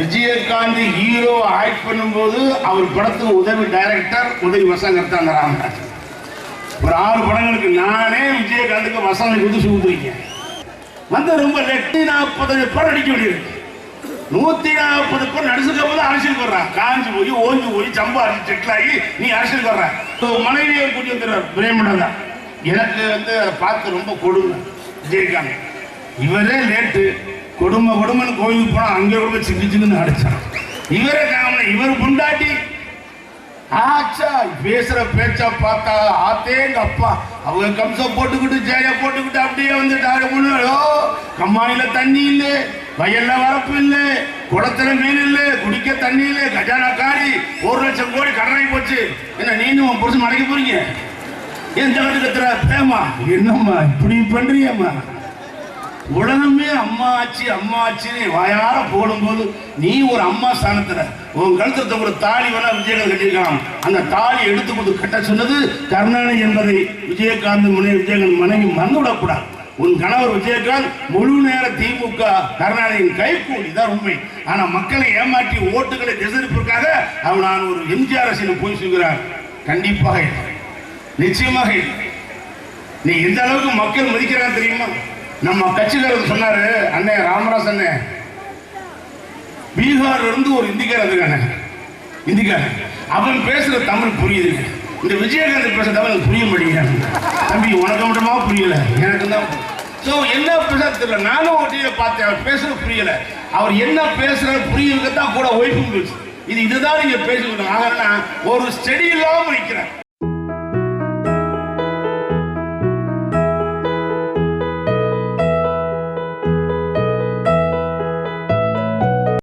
Vijayakanth hero act பண்ணும்போது அவர் படத்துக்கு உதவி டைரக்டர் உதவி வசங்கர் தான் ராமராஜ் ஒரு ஆறு படங்களுக்கு நானே விஜயகாந்துக்கு வசனம் கொடுத்து சுகுத்துருக்கேன் வந்து ரொம்ப லெட்டு நாற்பத்தஞ்சு படம் அடிக்க வேண்டியிருக்கு. நூத்தி நாற்பது பேர் நடிச்சுக்க போது அரசியல் வர்றான் காஞ்சி போய் ஓஞ்சி போய் சம்பாதிச்சு செட்டில் ஆகி நீ அரசியல் வர்ற மனைவியை கூட்டி வந்துடுறார் பிரேமடம் தான் எனக்கு வந்து அதை பார்த்து ரொம்ப கொடுங்க விஜயகாந்த். இவரே லேட்டு குடும்ப குடும்பம்னு கோயிலுக்கு போனால் அங்கே கூட சிக்கி சிக்குன்னு அடிச்சான் இவரே காம இவர் புண்டாட்டி ஆச்சா பேசுற பேச்சா பார்த்தா ஆத்தேங்க அப்பா அவங்க கம்சம் போட்டுக்கிட்டு ஜேயா போட்டுக்கிட்டு அப்படியே வந்துட்டாரு ஓ கம்மாயில தண்ணி இல்லை வயல்ல வரப்பு இல்லை குளத்துல மீன் இல்லை குடிக்க தண்ணி இல்லை கஜானா காரி ஒரு லட்சம் கோடி கடனாகி போச்சு. என்ன நீனும் உன் புருஷன் மடக்க போறீங்க? எந்த கட்டு கத்துற பேமா என்னம்மா இப்படி பண்றியம்மா உலகமே அம்மா ஆச்சு அம்மா ஆச்சுன்னு வாயார போடும்போது நீ ஒரு அம்மா ஸ்தானத்துல உன் கழுத்தத்தை ஒரு தாலி வேணா விஜயகாந்த் கட்டியிருக்கான். அந்த தாலி எடுத்து கொடுத்து கட்ட சொன்னது கருணாநிதி என்பதை விஜயகாந்த் முனை விஜயகாந்த் மனைவி மறந்துவிடக்கூடாது. உன் கணவர் விஜயகாந்த் முழு நேர திமுக கருணாநிதியின் கைகூலி தான் உண்மை. ஆனா மக்களை ஏமாற்றி ஓட்டுகளை திசைப்பிற்காக அவன் நான் ஒரு எம்ஜிஆர் அரசியல் போய் சொல்கிறார் கண்டிப்பாக இல்லை. நிச்சயமாக இல்லை. நீ எந்த அளவுக்கு மக்கள் மதிக்கிறான் தெரியுமா? நம்ம கட்சிக்காரர் சொன்னாரு அண்ணே ராமராஜ் அண்ணே பீகார்ல இருந்து ஒரு இந்திக்காரர் இருக்கானே இந்திக்காரன் அவன் பேசுற தமிழ் புரியுது. இந்த விஜயகாந்த் பேசுற தமிழ் புரிய மாட்டேங்கிறாங்க தம்பி உனக்கு மட்டுமா புரியல? எனக்கு தான் ஸோ என்ன பேச தெரியல. நானும் ஒட்டியில பார்த்தேன். அவர் பேசுறது புரியல. அவர் என்ன பேசுற புரியுறதுக்கு தான் கூட ஒய்ஃபும் பேசு இது இதுதான் நீங்க பேசிக்கணும். ஆகனா ஒரு ஸ்டெடி இல்லாமல் இருக்கிறேன்.